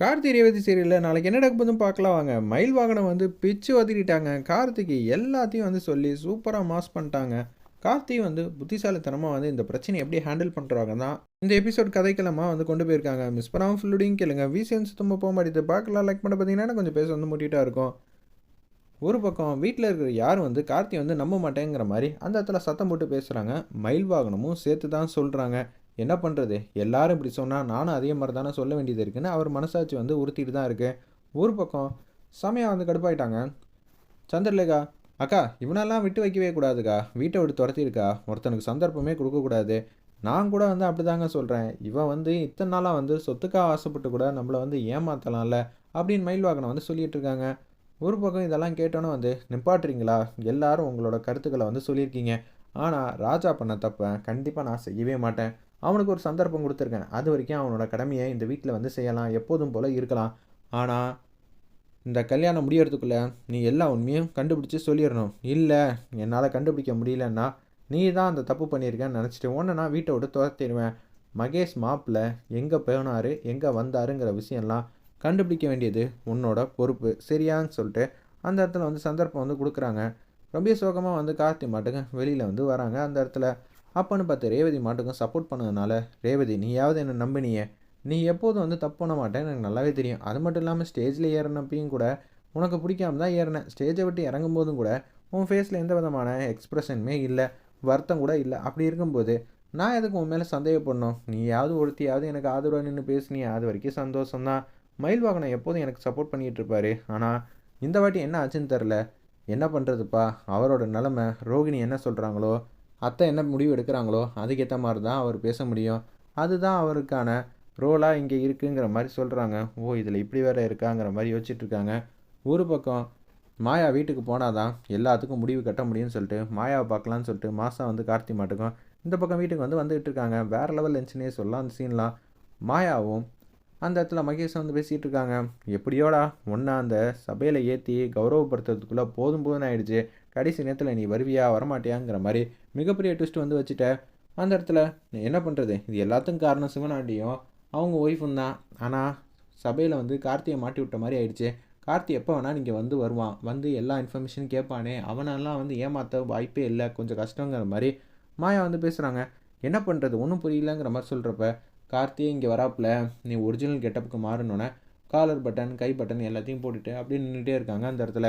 கார்த்தி ரேவதி சீரியலில் நாளைக்கு என்ன நடக்க போதும் பார்க்கலாம் வாங்க. மயில் வாகனம் வந்து பிச்சு வதக்கிட்டாங்க கார்த்திக்கு எல்லாத்தையும் வந்து சொல்லி சூப்பராக மாஸ் பண்ணிட்டாங்க. கார்த்தி வந்து புத்திசாலித்தனமாக வந்து இந்த பிரச்சனையை எப்படி ஹேண்டில் பண்ணுறாங்க தான் இந்த எபிசோட் கதைக்கிழமாக வந்து கொண்டு போயிருக்காங்க. மிஸ் பண்ணாமல் ஃபுல்லுடையும் கேளுங்க. விசிஎன்ஸ் சுத்தமாக போக மாட்டேது. பார்க்கலாம். லைக் பண்ண பார்த்தீங்கன்னா கொஞ்சம் பேச வந்து முட்டிகிட்டா இருக்கும். ஒரு பக்கம் வீட்டில் இருக்கிற யாரும் வந்து கார்த்தி வந்து நம்ப மாட்டேங்கிற மாதிரி அந்த இடத்துல சத்தம் போட்டு பேசுகிறாங்க மயில் வாகனமும் சேர்த்து தான் சொல்கிறாங்க என்ன பண்ணுறது எல்லாரும் இப்படி சொன்னால் நானும் அதே மாதிரி தானே சொல்ல வேண்டியது இருக்குன்னு அவர் மனசாட்சி வந்து உறுத்திட்டு தான் இருக்கு. ஒரு பக்கம் சமயம் வந்து கடுப்பாயிட்டாங்க. சந்திரலேகா அக்கா இவனெல்லாம் விட்டு வைக்கவே கூடாதுக்கா. வீட்டை விட்டு துரத்திருக்கா. ஒருத்தனுக்கு சந்தர்ப்பமே கொடுக்கக்கூடாது நான் கூட வந்து அப்படி தாங்க சொல்கிறேன் இவன் வந்து இத்தனை நாளாக வந்து சொத்துக்காக ஆசைப்பட்டு கூட நம்மளை வந்து ஏமாற்றலாம்ல அப்படின்னு மயில் வாகனம் வந்து சொல்லிட்டு இருக்காங்க. ஒரு பக்கம் இதெல்லாம் கேட்டோன்னே வந்து நிப்பாட்டுறீங்களா? எல்லாரும் உங்களோட கருத்துக்களை வந்து சொல்லியிருக்கீங்க. ஆனால் ராஜா பண்ண தப்பை கண்டிப்பாக நான் செய்யவே மாட்டேன். அவனுக்கு ஒரு சந்தர்ப்பம் கொடுத்துருக்கேன். அது வரைக்கும் அவனோட கடமையை இந்த வீட்டில் வந்து செய்யலாம் எப்போதும் போல் இருக்கலாம். ஆனால் இந்த கல்யாணம் முடியறதுக்குள்ளே நீ எல்லா உண்மையும் கண்டுபிடிச்சி சொல்லிடணும். இல்லை என்னால் கண்டுபிடிக்க முடியலன்னா நீ தான் அந்த தப்பு பண்ணியிருக்கேன்னு நினச்சிட்டு ஒன்று நான் வீட்டை விட்டு துரத்திடுவேன். மகேஷ் மாப்பில் எங்கே போனார் எங்கே வந்தாருங்கிற விஷயம்லாம் கண்டுபிடிக்க வேண்டியது உன்னோட பொறுப்பு. சரியான்னு சொல்லிட்டு அந்த இடத்துல வந்து சந்தர்ப்பம் வந்து கொடுக்குறாங்க. ரொம்ப சோகமாக வந்து கார்த்தி மாட்டுங்க வெளியில் வந்து வராங்க அந்த இடத்துல. அப்போன்னு பார்த்து ரேவதி மாட்டுக்கும் சப்போர்ட் பண்ணதுனால ரேவதி நீயாவது என்னை நம்பினியே. நீ எப்போதும் வந்து தப்பு பண்ண மாட்டேன்னு எனக்கு நல்லாவே தெரியும். அது மட்டும் இல்லாமல் ஸ்டேஜில் ஏறினப்பையும் கூட உனக்கு பிடிக்காம தான் ஏறினேன். ஸ்டேஜை விட்டு இறங்கும் போதும் கூட உன் ஃபேஸில் எந்த விதமான எக்ஸ்ப்ரெஷனுமே இல்லை வருத்தம் கூட இல்லை. அப்படி இருக்கும்போது நான் எதுக்கு உன் மேலே சந்தேகப்படணும்? நீயாவது ஒருத்தியாவது எனக்கு ஆதரவாக நின்று பேசுனியா. அது வரைக்கும் சந்தோஷம்தான். மயில் வாகனம் எப்போதும் எனக்கு சப்போர்ட் பண்ணிகிட்டு இருப்பாரு. ஆனால் இந்த வாட்டி என்ன ஆச்சுன்னு தெரில என்ன பண்ணுறதுப்பா அவரோட நிலமை ரோகிணி என்ன சொல்கிறாங்களோ அத்தை என்ன முடிவு எடுக்கிறாங்களோ அதுக்கேற்ற மாதிரி தான் அவர் பேச முடியும். அதுதான் அவருக்கான ரோலாக இங்கே இருக்குங்கிற மாதிரி சொல்கிறாங்க ஓ இதில் இப்படி வேற இருக்காங்கிற மாதிரி யோசிச்சுட்ருக்காங்க ஒரு பக்கம் மாயா வீட்டுக்கு போனால் தான் எல்லாத்துக்கும் முடிவு கட்ட முடியும்னு சொல்லிட்டு மாயாவை பார்க்கலான்னு சொல்லிட்டு மாதம் வந்து கார்த்தி மாட்டுக்கும் இந்த பக்கம் வீட்டுக்கு வந்து வந்துகிட்டு இருக்காங்க. வேறு லெவல் இருந்துச்சுன்னே சொல்லலாம் அந்த சீன்லாம் மாயாவும் அந்த இடத்துல மகேஷ் வந்து பேசிகிட்டு இருக்காங்க. எப்படியோடா ஒன்றா அந்த சபையில் ஏற்றி கௌரவப்படுத்துறதுக்குள்ளே போதும் போதும் ஆயிடுச்சு. கடைசி நேரத்தில் நீ வருவியா? வரமாட்டியாங்கிற மாதிரி மிகப்பெரிய ட்விஸ்ட் வந்து வச்சுட்ட. அந்த இடத்துல என்ன பண்ணுறது இது எல்லாத்துக்கும் காரணம் சிவனாண்டியும் அவங்க ஒய்ஃபும் தான். ஆனால் சபையில் வந்து கார்த்தியை மாட்டி விட்ட மாதிரி ஆயிடுச்சு. கார்த்தி எப்போ வேணால் நீங்கள் வந்து வருவான். வந்து எல்லா இன்ஃபர்மேஷனும் கேட்பானே அவனெல்லாம் வந்து ஏமாற்ற வாய்ப்பே இல்லை. கொஞ்சம் கஷ்டங்கிற மாதிரி மாயா வந்து பேசுகிறாங்க என்ன பண்ணுறது ஒன்றும் புரியலங்கிற மாதிரி சொல்கிறப்ப கார்த்தியே இங்கே வராப்பில். நீ ஒரிஜினல் கெட்டப்புக்கு மாறணுன்னே காலர் பட்டன் கை பட்டன் எல்லாத்தையும் போட்டுட்டு அப்படியே நின்றுட்டே இருக்காங்க அந்த இடத்துல.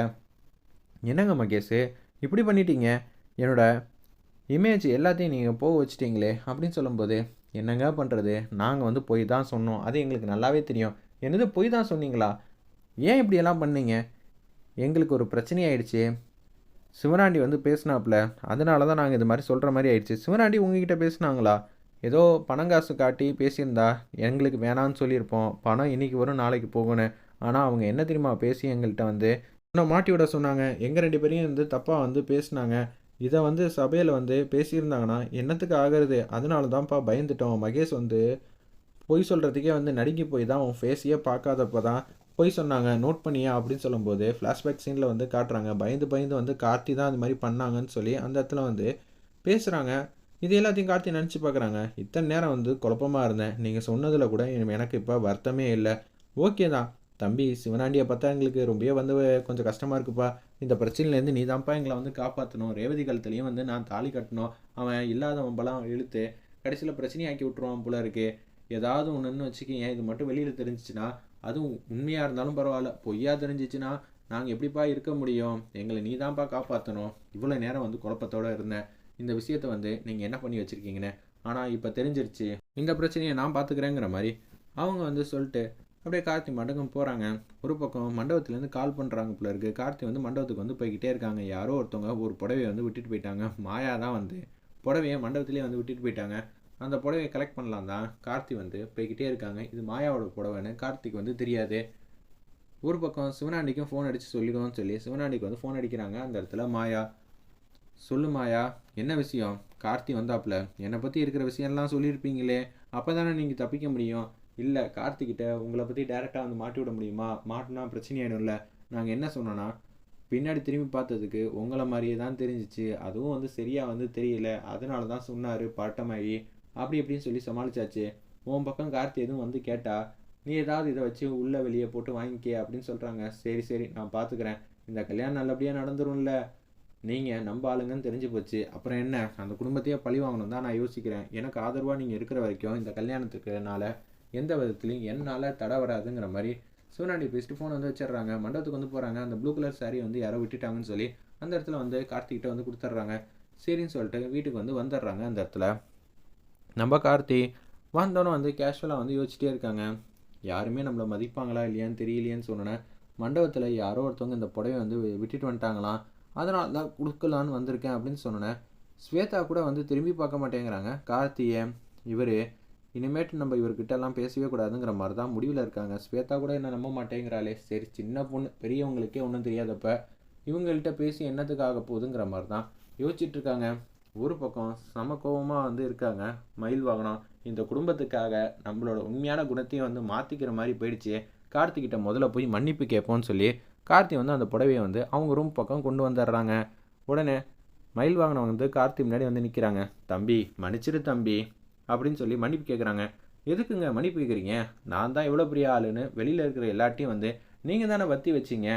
என்னங்க மகேஷ்? இப்படி பண்ணிட்டீங்க? என்னோட இமேஜ் எல்லாத்தையும் நீங்கள் போக வச்சிட்டிங்களே அப்படின்னு சொல்லும்போது என்னங்க பண்ணுறது நாங்கள் வந்து போய் தான் சொன்னோம். அது எங்களுக்கு நல்லாவே தெரியும். என்னது போய் தான் சொன்னீங்களா? ஏன் இப்படியெல்லாம் பண்ணீங்க? எங்களுக்கு ஒரு பிரச்சனையாயிடுச்சு சிவனாண்டி வந்து பேசினாப்புல. அதனால தான் நாங்கள் இது மாதிரி சொல்கிற மாதிரி ஆயிடுச்சு. சிவனாண்டி உங்ககிட்ட பேசுனாங்களா? ஏதோ பணம் காசு காட்டி பேசியிருந்தா எங்களுக்கு வேணான்னு சொல்லியிருப்போம். பணம் இன்றைக்கி வரும் நாளைக்கு போகணும் ஆனால் அவங்க என்ன தெரியுமா பேசி எங்கள்கிட்ட வந்து ஆனால் மாட்டி விட சொன்னாங்க. எங்கள் ரெண்டு பேரையும் வந்து தப்பாக வந்து பேசினாங்க. இதை வந்து சபையில் வந்து பேசியிருந்தாங்கன்னா என்னத்துக்கு ஆகிறது? அதனால தான்ப்பா பயந்துட்டோம். மகேஷ் வந்து பொய் சொல்கிறதுக்கே வந்து நடுங்கி போய் தான் உன் ஃபேஸையே பார்க்காதப்ப தான் பொய் சொன்னாங்க. நோட் பண்ணியா அப்படின்னு சொல்லும்போது ஃப்ளாஷ்பேக் சீனில் வந்து காட்டுறாங்க. பயந்து பயந்து வந்து கார்த்தி தான் அந்த மாதிரி பண்ணாங்கன்னு சொல்லி அந்த இடத்துல வந்து பேசுகிறாங்க இது எல்லாத்தையும் கார்த்தி நினச்சி பார்க்குறாங்க. இத்தனை நேரம் வந்து குழப்பமாக இருந்தேன். நீங்கள் சொன்னதில் கூட எனக்கு இப்போ வருத்தமே இல்லை. ஓகே தான். தம்பி சிவனாண்டியை பார்த்தா எங்களுக்கு ரொம்பவே வந்து கொஞ்சம் கஷ்டமாக இருக்குப்பா. இந்த பிரச்சனையிலேருந்து நீ தான்ப்பா எங்களை வந்து காப்பாற்றணும் ரேவதி காலத்துலேயும் வந்து நான் தாலி கட்டணும். அவன் இல்லாதவன் பலம் இழுத்து கடைசியில் பிரச்சனையாக்கி விட்ருவான் போல இருக்கு. ஏதாவது ஒன்றுன்னு வச்சுக்கேன் இது மட்டும் வெளியில் தெரிஞ்சிச்சுன்னா அதுவும் உண்மையாக இருந்தாலும் பரவாயில்ல. பொய்யா தெரிஞ்சிச்சுன்னா நாங்கள் எப்படிப்பா இருக்க முடியும்? எங்களை நீ தான்ப்பா காப்பாற்றணும் இவ்வளோ நேரம் வந்து குழப்பத்தோடு இருந்தேன். இந்த விஷயத்த வந்து நீங்கள் என்ன பண்ணி வச்சுருக்கீங்கன்னு? ஆனால் இப்போ தெரிஞ்சிருச்சு. இந்த பிரச்சனையை நான் பார்த்துக்கிறேங்கிற மாதிரி அவங்க வந்து சொல்லிட்டு அப்படியே கார்த்தி மண்டபம் போகிறாங்க ஒரு பக்கம் மண்டபத்துலேருந்து கால் பண்ணுறாங்க போல இருக்குது கார்த்தி வந்து மண்டபத்துக்கு வந்து போய்கிட்டே இருக்காங்க. யாரோ ஒருத்தவங்க ஒரு புடவையை வந்து விட்டுட்டு போயிட்டாங்க. மாயா தான் வந்து புடவையை மண்டபத்துலேயே வந்து விட்டுட்டு போயிட்டாங்க. அந்த புடவையை கலெக்ட் பண்ணலாம் தான் கார்த்தி வந்து போய்கிட்டே இருக்காங்க. இது மாயாவோட புடவைன்னு கார்த்திக் வந்து தெரியாது. ஒரு பக்கம் சிவனாண்டிக்கும் ஃபோன் அடித்து சொல்லிடுவோம்னு சொல்லி சிவனாண்டிக்கு வந்து ஃபோன் அடிக்கிறாங்க. அந்த இடத்துல மாயா சொல்லு மாயா என்ன விஷயம்? கார்த்தி வந்தாப்புல என்னை பற்றி இருக்கிற விஷயம்லாம் சொல்லியிருப்பீங்களே. அப்போ தானே நீங்கள் தப்பிக்க முடியும். இல்லை கார்த்திகிட்ட உங்களை பற்றி டேரெக்டாக வந்து மாட்டி விட முடியுமா? மாட்டினா பிரச்சனையாயிடும்ல நாங்கள் என்ன சொன்னோன்னா பின்னாடி திரும்பி பார்த்ததுக்கு உங்களை மாதிரியே தான் தெரிஞ்சிச்சு. அதுவும் வந்து சரியாக வந்து தெரியல. அதனால தான் சொன்னார் பட்டமாயி அப்படி இப்படின்னு சொல்லி சமாளிச்சாச்சு. உன் பக்கம் கார்த்தி எதுவும் வந்து கேட்டா நீ ஏதாவது இதை வச்சு உள்ளே வெளியே போட்டு வாங்கிக்க அப்படின்னு சொல்கிறாங்க சரி சரி நான் பார்த்துக்கிறேன் இந்த கல்யாணம் நல்லபடியாக நடந்துரும்ல. நீங்கள் நம்ம ஆளுங்கன்னு தெரிஞ்சு போச்சு. அப்புறம் என்ன? அந்த குடும்பத்தையே பழி வாங்கணும் தான் நான் யோசிக்கிறேன். எனக்கு ஆதரவாக நீங்கள் இருக்கிற வரைக்கும் இந்த கல்யாணத்துக்குனால எந்த விதத்துலையும் என்னால் தடை வராதுங்கிற மாதிரி சிவனாண்டி பேசிட்டு ஃபோன் வந்து வச்சிடுறாங்க. மண்டபத்துக்கு வந்து போகிறாங்க அந்த ப்ளூ கலர் சாரீ வந்து யாரோ விட்டுட்டாங்கன்னு சொல்லி அந்த இடத்துல வந்து கார்த்திகிட்ட வந்து கொடுத்துட்றாங்க. சரின்னு சொல்லிட்டு வீட்டுக்கு வந்து வந்துடுறாங்க அந்த இடத்துல. நம்ம கார்த்தி வந்தோன்னே வந்து கேஷுவலாக வந்து யோசிச்சிட்டே இருக்காங்க. யாருமே நம்மளை மதிப்பாங்களா இல்லையான்னு தெரியலையேன்னு சொன்னேன் மண்டபத்தில் யாரோ ஒருத்தவங்க இந்த புடவை வந்து வி- விட்டுட்டு வந்துட்டாங்களாம் அதனால தான் கொடுக்கலான்னு வந்திருக்கேன் அப்படின்னு சொன்னேன் ஸ்வேதா கூட வந்து திரும்பி பார்க்க மாட்டேங்கிறாங்க. கார்த்தியை இவர் இனிமேட்டு நம்ம இவர்கிட்ட எல்லாம் பேசவே கூடாதுங்கிற மாதிரி தான் முடிவில் இருக்காங்க. ஸ்வேதா கூட என்ன நம்ப மாட்டேங்கிறாளே. சரி சின்ன பொண்ணு பெரியவங்களுக்கே ஒன்றும் தெரியாதப்ப இவங்கள்ட்ட பேசி என்னத்துக்காக போகுதுங்கிற மாதிரி தான் யோசிச்சுட்டு இருக்காங்க ஒரு பக்கம் சம கோபமாக வந்து இருக்காங்க. மயில் வாகனம் இந்த குடும்பத்துக்காக நம்மளோட உண்மையான குணத்தையும் வந்து மாற்றிக்கிற மாதிரி போயிடுச்சு. கார்த்திகிட்ட முதல்ல போய் மன்னிப்பு கேட்போம்னு சொல்லி கார்த்தி வந்து அந்த புடவையை வந்து அவங்க ரூம் பக்கம் கொண்டு வந்துடுறாங்க உடனே மயில் வாகனம் வந்து கார்த்தி முன்னாடி வந்து நிற்கிறாங்க தம்பி மன்னிச்சிரு தம்பி. அப்படின்னு சொல்லி மன்னிப்பு கேட்குறாங்க எதுக்குங்க மன்னிப்பு கேட்குறீங்க நான் தான் எவ்வளோ பெரிய ஆளுன்னு வெளியில் இருக்கிற எல்லாட்டையும் வந்து நீங்கள் தானே வத்தி வச்சிங்க?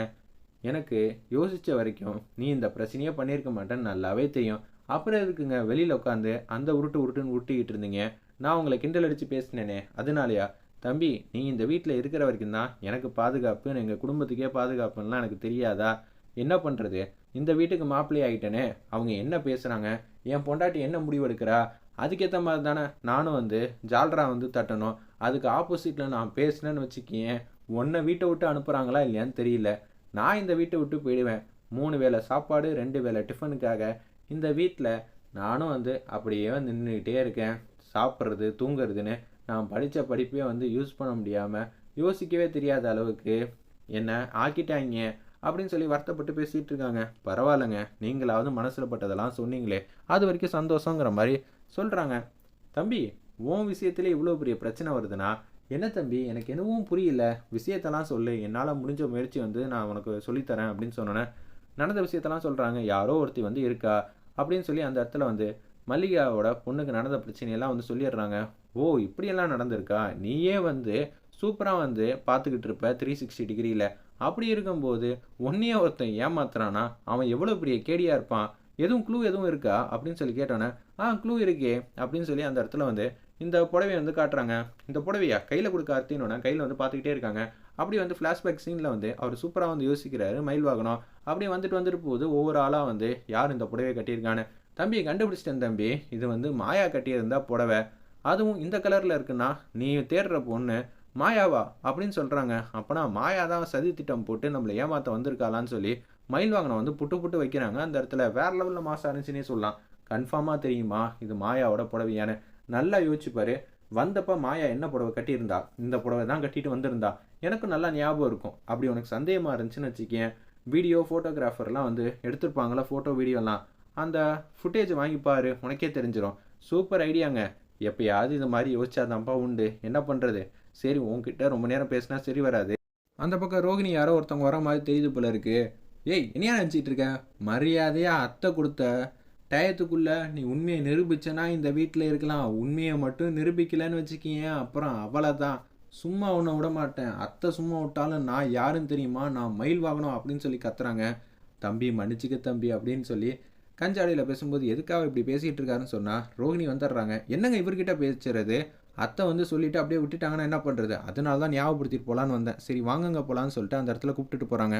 எனக்கு யோசித்த வரைக்கும் நீ இந்த பிரச்சனையே பண்ணியிருக்க மாட்டேன்னு நல்லாவே தெரியும். அப்புறம் எதுக்குங்க வெளியில் உட்காந்து அந்த உருட்டு உருட்டுன்னு உருட்டிக்கிட்டு இருந்தீங்க? நான் உங்களை கிண்டல் அடித்து பேசினேனே. அதனாலயா? தம்பி நீ இந்த வீட்டில் இருக்கிற வரைக்கும் தான் எனக்கு பாதுகாப்பு எங்கள் குடும்பத்துக்கே பாதுகாப்புலாம் எனக்கு தெரியாதா? என்ன பண்ணுறது இந்த வீட்டுக்கு மாப்பிள்ளை ஆகிட்டேனே அவங்க என்ன பேசுகிறாங்க என் பொண்டாட்டி என்ன முடிவெடுக்கிறா? அதுக்கேற்ற மாதிரி தானே நானும் வந்து ஜால்ரா வந்து தட்டணும். அதுக்கு ஆப்போசிட்டில் நான் பேசினேன்னு வச்சுக்கேன் உன்னை வீட்டை விட்டு அனுப்புகிறாங்களா இல்லையான்னு தெரியல. நான் இந்த வீட்டை விட்டு போயிடுவேன். மூணு வேளை சாப்பாடு ரெண்டு வேளை டிஃபனுக்காக இந்த வீட்டில் நானும் வந்து அப்படியே வந்து நின்றுக்கிட்டே இருக்கேன். சாப்பிட்றது தூங்குறதுன்னு நான் படித்த படிப்பே வந்து யூஸ் பண்ண முடியாமல் யோசிக்கவே தெரியாத அளவுக்கு என்ன ஆக்கிட்டாங்க அப்படின்னு சொல்லி வருத்தப்பட்டு பேசிகிட்டு இருக்காங்க. பரவாயில்லைங்க. நீங்களாவது மனசில் பட்டதெல்லாம் சொன்னீங்களே. அது வரைக்கும் சந்தோஷங்கிற மாதிரி சொல்கிறாங்க தம்பி உன் விஷயத்துல இவ்வளோ பெரிய பிரச்சனை வருதுன்னா என்ன தம்பி எனக்கு என்னவும் புரியல. விஷயத்தெல்லாம் சொல்லு. என்னால் முடிஞ்ச முயற்சி வந்து நான் உனக்கு சொல்லித்தரேன் அப்படின்னு சொன்னோன்னே நடந்த விஷயத்தெல்லாம் சொல்கிறாங்க யாரோ ஒருத்தி வந்து இருக்கா? அப்படின்னு சொல்லி அந்த இடத்துல வந்து மல்லிகாவோட பொண்ணுக்கு நடந்த பிரச்சனையெல்லாம் வந்து சொல்லிடுறாங்க. ஓ இப்படியெல்லாம் நடந்திருக்கா? நீயே வந்து சூப்பராக வந்து பார்த்துக்கிட்டு இருப்ப த்ரீ சிக்ஸ்டி டிகிரியில் அப்படி இருக்கும்போது உன்னையே ஒருத்தன் ஏமாத்துறானா? அவன் எவ்வளோ பெரிய கேடியாக இருப்பான்? எதுவும் க்ளூ எதுவும் இருக்கா? அப்படின்னு சொல்லி கேட்டோன்னே ஆ க்ளூ இருக்கே. அப்படின்னு சொல்லி அந்த இடத்துல வந்து இந்த புடவையை வந்து காட்டுறாங்க. இந்த புடவையா? கையில் கொடுக்க அர்த்தினோட கையில் வந்து பார்த்துக்கிட்டே இருக்காங்க. அப்படி வந்து ஃப்ளாஷ்பேக் சீனில் வந்து அவர் சூப்பராக வந்து யோசிக்கிறாரு மயில் வாகனம். அப்படி வந்துட்டு வந்துட்டு போகுது. ஒவ்வொரு ஆளாக வந்து யார் இந்த புடவையை கட்டியிருக்கான்னு? தம்பி கண்டுபிடிச்சிட்டேன் தம்பி. இது வந்து மாயா கட்டியிருந்தா புடவை. அதுவும் இந்த கலரில் இருக்குன்னா நீ தேடுற பொண்ணு மாயாவா? அப்படின்னு சொல்கிறாங்க அப்போனா மாயா தான் சதி திட்டம் போட்டு நம்மளை ஏமாற்ற வந்திருக்காளான்னு சொல்லி மயில் வாகனம் வந்து புட்டு புட்டு வைக்கிறாங்க. அந்த இடத்துல வேற லெவலில் மாசம் இருந்துச்சுன்னே சொல்லலாம். கன்ஃபார்மாக தெரியுமா? இது மாயாவோட புடவையானு நல்லா யோசிச்சுப்பாரு வந்தப்போ மாயா என்ன புடவை கட்டியிருந்தா? இந்த புடவை தான் கட்டிட்டு வந்திருந்தா. எனக்கு நல்லா ஞாபகம் இருக்கும். அப்படி உனக்கு சந்தேகமாக இருந்துச்சுன்னு வச்சுக்கேன். வீடியோ ஃபோட்டோகிராஃபர்லாம் வந்து எடுத்திருப்பாங்களா ஃபோட்டோ வீடியோலாம் அந்த ஃபுட்டேஜ் வாங்கி உனக்கே தெரிஞ்சிடும் சூப்பர் ஐடியாங்க எப்பயாவது இது மாதிரி யோசிச்சாதான்ப்பா உண்டு. என்ன பண்ணுறது சரி உன்கிட்ட ரொம்ப நேரம் பேசினா சரி வராது. அந்த பக்கம் ரோகிணி யாரோ ஒருத்தவங்க வர மாதிரி தெரியுது போல இருக்குது ஏய் என்னையா நினச்சிட்டு இருக்க? மரியாதையாக அத்தை கொடுத்த டயத்துக்குள்ளே நீ உண்மையை நிரூபிச்சனா இந்த வீட்டில் இருக்கலாம். உண்மையை மட்டும் நிரூபிக்கலைன்னு வச்சுக்கிங்க அப்புறம் அவளை தான் சும்மா உன்னை விட மாட்டேன். அத்தை சும்மா விட்டாலும் நான் யாருன்னு தெரியுமா? நான் மயில் வாங்கணும் அப்படின்னு சொல்லி கத்துறாங்க. தம்பி மன்னிச்சுக்க தம்பி அப்படின்னு சொல்லி கஞ்சாடியில் பேசும்போது எதுக்காக இப்படி பேசிகிட்டு இருக்காருன்னு சொன்னால் ரோகிணி வந்துடுறாங்க. என்னங்க இவர்கிட்ட பேசுறது? அத்தை வந்து சொல்லிட்டு அப்படியே விட்டுட்டாங்கன்னா என்ன பண்ணுறது அதனால தான் ஞாபகப்படுத்திட்டு போகலான்னு வந்தேன். சரி வாங்குங்க போகலான்னு சொல்லிட்டு அந்த இடத்துல கூப்பிட்டுட்டு போகிறாங்க